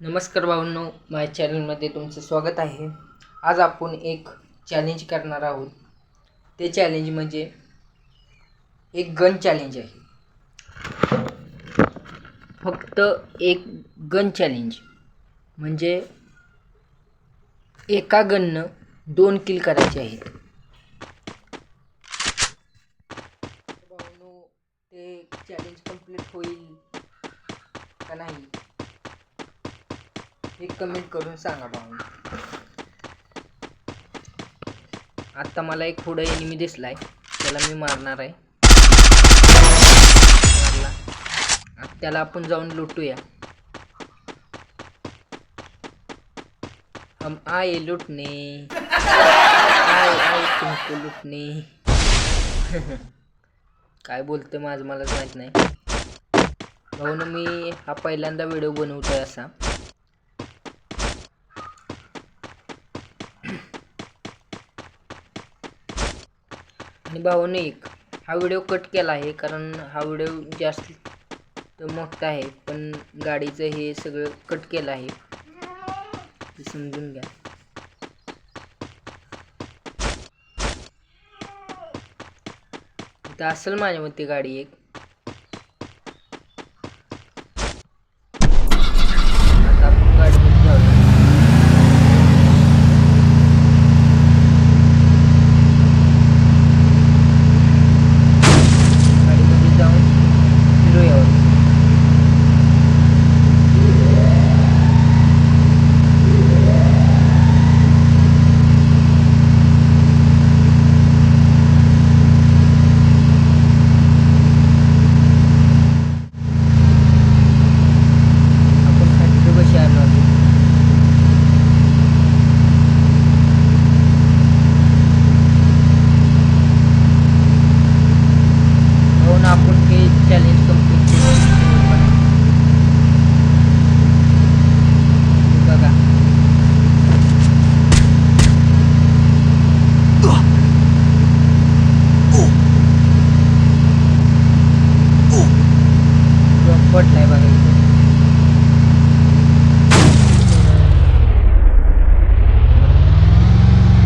नमस्कार भाऊंनो माझ्या चॅनलमध्ये तुमचं स्वागत आहे. आज आपण एक चॅलेंज करणार आहोत. ते चॅलेंज म्हणजे एक गन चॅलेंज आहे. फक्त एक गन चॅलेंज म्हणजे एका गननं दोन किल करायचे आहेत. ते चॅलेंज कंप्लीट होईल का नाही? एक कमेंट करून सांगा भाऊ. आत्ता मला एक पुढं एनिमी दिसलाय. त्याला मी मारणार आहे. मारला. त्याला आपण जाऊन लुटूया. हम आए लुटणे आए आए तुमको लुटणे काय बोलतोय माझं मलाच माहीत नाही. भाऊन मी हा पहिल्यांदा व्हिडिओ बनवतोय असा. आणि भावाने एक हा व्हिडिओ कट केला आहे कारण हा व्हिडिओ जास्त मोठा आहे पण गाडीचं हे सगळं कट केलं आहे. ते समजून घ्या. तर असेल माझ्या मते गाडी एक आता आपण गाडीमध्ये जाऊया गाडीमध्ये जाऊन फिरूया आपण फॅक्टरी कशी आलो आहोत म्हणून आपण हे चॅलेंज कंप्लीट बघा ड्रॉप पडलाय बघा इथे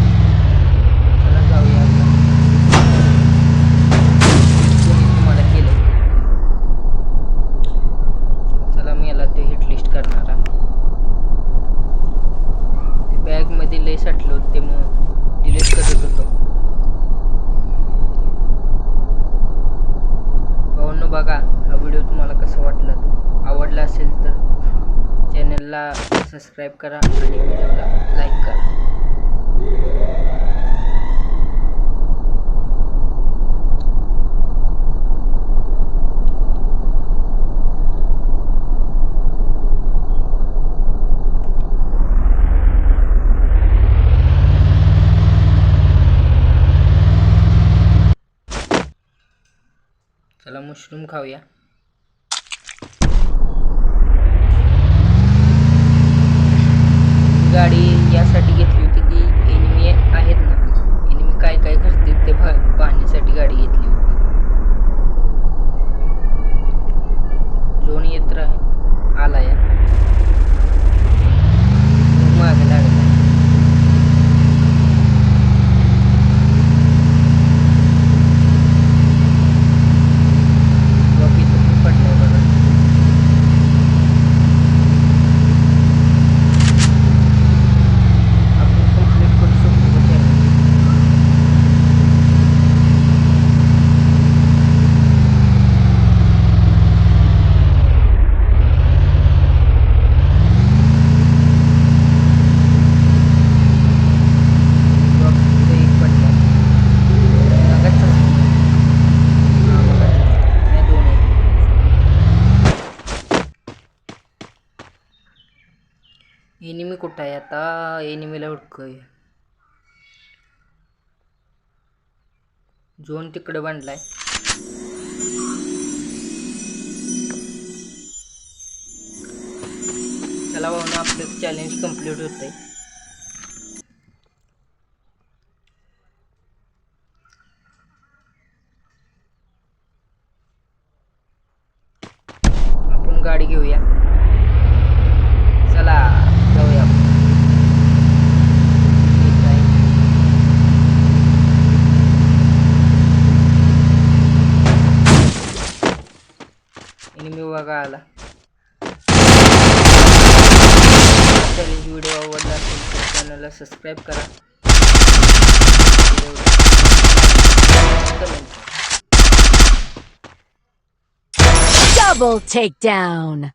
चला जाऊया आता कोणी तुम्हाला केलं चला मी याला ते हिट लिस्ट करणार आहे. ते बॅगमध्ये लय साठलं होतं ते मग डिलीट होतो बघा हा व्हिडिओ तुम्हाला कसा वाटला? तो आवडला असेल तर चॅनलला सबस्क्राईब करा आणि व्हिडिओला लाईक करा चला मशरूम खाऊया. गाडी यासाठी घेतली होती की एनिमी आहेत ना एनिमी काय काय करतील ते पा- पाहण्यासाठी गाडी घेतली होती लोन येत राह आला या मागे लागला ड्रॉप इथं पण पडलाय बघा आपण कंप्लीट करू शकतो का challenge? ड्रॉप इथं एक पडलाय बघाच हा बघा नाही दोन आहेत एनिमी कुठं आहे? आता एनिमीला हुडकूया. झोन तिकडे बांधलाय चला भाऊन आपलं चॅलेंज कंप्लीट होतंय. आपण गाडी घेऊया चला तुम्ही बघा आला व्हिडिओ आवडला असेल तर चॅनलला सबस्क्राईब करा. Double takedown.